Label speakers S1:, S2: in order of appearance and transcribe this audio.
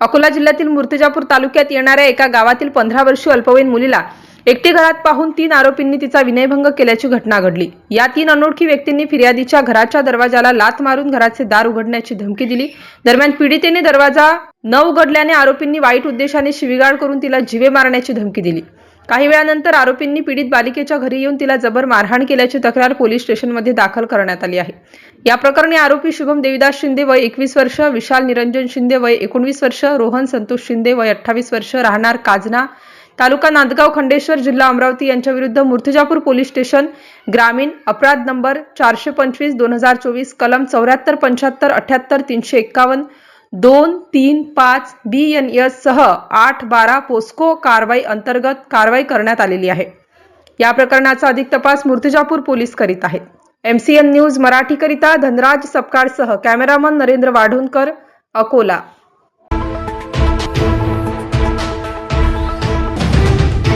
S1: अकोला जिल्ह्यातील मूर्तिजापूर तालुक्यात येणाऱ्या एका गावातील पंधरा वर्षीय अल्पवयीन मुलीला एकटी घरात पाहून तीन आरोपींनी तिचा विनयभंग केल्याची घटना घडली. या तीन अनोळखी व्यक्तींनी फिर्यादीच्या घराच्या दरवाजाला लात मारून घराचे दार उघडण्याची धमकी दिली. दरम्यान पीडितेने दरवाजा न उघडल्याने आरोपींनी वाईट उद्देशाने शिवीगाळ करून तिला जीवे मारण्याची धमकी दिली. काही वेळानंतर आरोपींनी पीडित बालिकेच्या घरी येऊन तिला जबर मारहाण केल्याची तक्रार पोलीस स्टेशनमध्ये दाखल करण्यात आली आहे. या प्रकरणी आरोपी शुभम देविदास शिंदे वय एकवीस वर्ष विशाल निरंजन शिंदे वय एकोणवीस वर्ष रोहन संतोष शिंदे वय अठ्ठावीस वर्ष राहणार काजना तालुका नांदगाव खंडेश्वर जिल्हा अमरावती यांच्या विरुद्ध मूर्तिजापूर पोलीस स्टेशन ग्रामीण अपराध नंबर चारशे पंचवीस दोन हजार चोवीस कलम चौऱ्याहत्तर पंच्याहत्तर अठ्याहत्तर तीनशे एक्कावन्न दोन तीन पाच बी एन एस सह आठ बारा पोस्को कारवाई अंतर्गत कारवाई करण्यात आलेली आहे. या प्रकरणाचा अधिक तपास मूर्तिजापूर पोलीस करीत आहेत. एम सी एन न्यूज मराठीकरिता धनराज सपकाळसह कॅमेरामन नरेंद्र वाढोणकर अकोला.